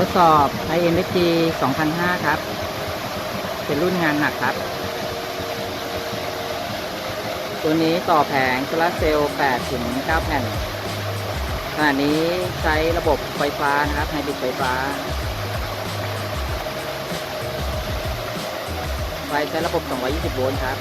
ทดสอบ IMFG 2005 ครับ เป็นรุ่นงานหนักครับ ตัวนี้ต่อแผงโซลาเซลล์8ถึง9แผ่น ขณะนี้ใช้ระบบไฟฟ้านะครับไฮบริดไฟฟ้า ไฟใช้ระบบ 220 โวลต์ครับ